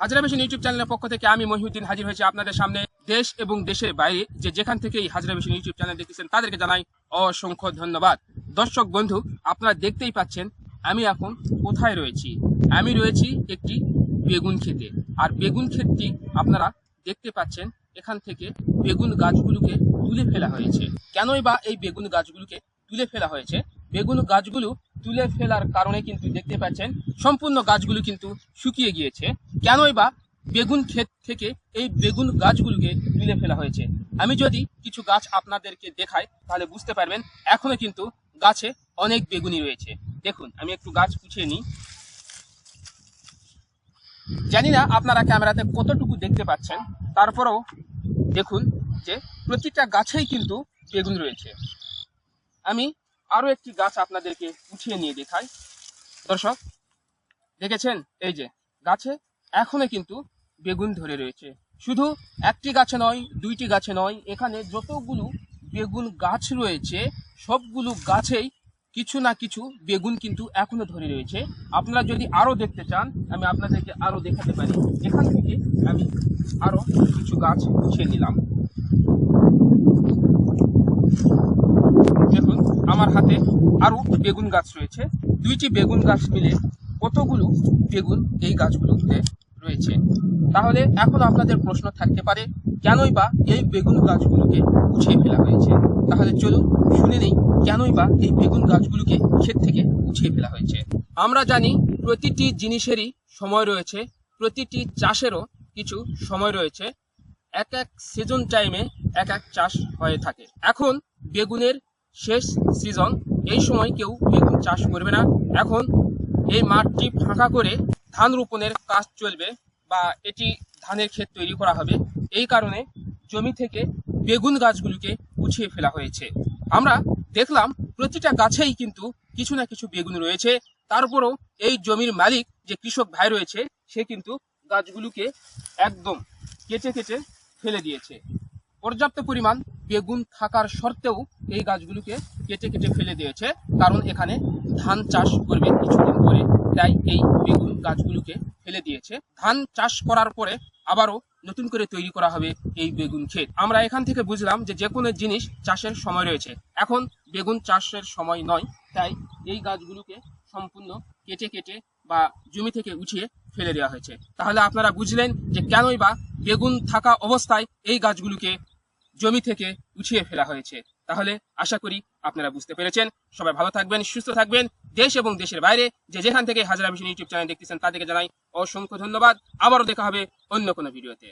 Hazra machine YouTube চ্যানেলের পক্ষ থেকে আমি মহিউদ্দিন হাজির হয়েছি আপনাদের সামনে। দেশ এবং দেশের বাইরে যে যেখান থেকে এই হাজরা মেশিন ইউটিউব চ্যানেল দেখতেছেন, তাদেরকে জানাই অসংখ্য ধন্যবাদ। দর্শক বন্ধু, আপনারা দেখতেই পাচ্ছেন, আমি এখন কোথায় রয়েছি? আমি রয়েছি একটি বেগুন ক্ষেতে। আর বেগুন ক্ষেতটি আপনারা দেখতে পাচ্ছেন, এখান থেকে বেগুন গাছগুলোকে তুলে ফেলা হয়েছে। কেনই বা এই বেগুন গাছগুলোকে তুলে ফেলা হয়েছে? বেগুন গাছগুলো তুলে ফেলার কারণে কিন্তু দেখতে পাচ্ছেন সম্পূর্ণ গাছগুলো কিন্তু শুকিয়ে গিয়েছে। কেনই বা বেগুন ক্ষেত থেকে এই বেগুন গাছগুলোকে তুলে ফেলা হয়েছে? আমি যদি কিছু গাছ আপনাদেরকে দেখাই, তাহলে বুঝতে পারবেন এখনও কিন্তু গাছে অনেক বেগুনি রয়েছে। দেখুন, আমি একটু গাছ পুছিয়ে নিই। জানি না আপনারা ক্যামেরাতে কতটুকু দেখতে পাচ্ছেন। তারপরেও দেখুন যে প্রতিটা গাছেই কিন্তু বেগুন রয়েছে। আমি আরও একটি গাছ আপনাদেরকে উঠিয়ে নিয়ে দেখাই। দর্শক, দেখেছেন? এই যে, গাছে এখনও কিন্তু বেগুন ধরে রয়েছে। শুধু একটি গাছে নয়, দুইটি গাছে নয়, এখানে যতগুলো বেগুন গাছ রয়েছে, সবগুলো গাছেই কিছু না কিছু বেগুন কিন্তু এখনও ধরে রয়েছে। আপনারা যদি আরও দেখতে চান, আমি আপনাদেরকে আরও দেখাতে পারি। এখান থেকে আমি আরও কিছু গাছ উঠিয়ে নিলাম দেখুন আমার হাতে আরও বেগুন গাছ রয়েছে। দুইটি বেগুন গাছ মিলে কতগুলো বেগুন এই গাছগুলোতে রয়েছে? তাহলে এখন আপনাদের প্রশ্ন থাকতে পারে, কেনই বা এই বেগুন গাছগুলোকে উঠিয়ে ফেলা হয়েছে? তাহলে চলুন শুনে নেই, কেনই বা এই বেগুন গাছগুলোকে ক্ষেত থেকে উঠিয়ে ফেলা হয়েছে? আমরা জানি প্রতিটি জিনিসেরই সময় রয়েছে, প্রতিটি চাষেরও কিছু সময় রয়েছে। এক এক সিজন টাইমে এক এক চাষ হয়ে থাকে। এখন বেগুনের শেষ সিজন এই সময় কেউ বেগুন চাষ করবে না। এখন এই মাঠটি ফাঁকা করে ধান রোপণের কাজ চলবে বা এটি ধানের ক্ষেত তৈরি করা হবে। এই কারণে জমি থেকে বেগুন গাছগুলিকে উঠিয়ে ফেলা হয়েছে। আমরা দেখলাম প্রতিটা গাছেই কিন্তু কিছু না কিছু বেগুন রয়েছে। তারপরও এই জমির মালিক যে কৃষক ভাই রয়েছে, সে কিন্তু গাছগুলোকে একদম কেটে কেটে ফেলে দিয়েছে। পর্যাপ্ত পরিমাণ বেগুন থাকার সত্ত্বেও এই গাছগুলোকে কেটে কেটে ফেলে দিয়েছে। কারণ এখানে ধান চাষ করবে কিছুদিন পরে। তাই এই বেগুন গাছগুলোকে ফেলে দিয়েছে। ধান চাষ করার পরে আবারও নতুন করে তৈরি করা হবে এই বেগুন ক্ষেত। আমরা এখান থেকে বুঝলাম যে যে কোনো জিনিস চাষের সময় রয়েছে। এখন বেগুন চাষের সময় নয়। তাই এই গাছগুলোকে সম্পূর্ণ কেটে কেটে বা জমি থেকে উঠিয়ে ফেলে দেওয়া হয়েছে। তাহলে আপনারা বুঝলেন যে কেনই বা বেগুন থাকা অবস্থায় এই গাছগুলোকে জমি থেকে উঠিয়ে ফেলা হয়েছে। তাহলে আশা করি আপনারা বুঝতে পেরেছেন। সবাই ভালো থাকবেন, সুস্থ থাকবেন। দেশ এবং দেশের বাইরে যে যেখান থেকে হাজারা মিশন ইউটিউব চ্যানেল দেখতেছেন তাদেরকে জানাই অসংখ্য ধন্যবাদ। আবারও দেখা হবে অন্য কোনো ভিডিওতে।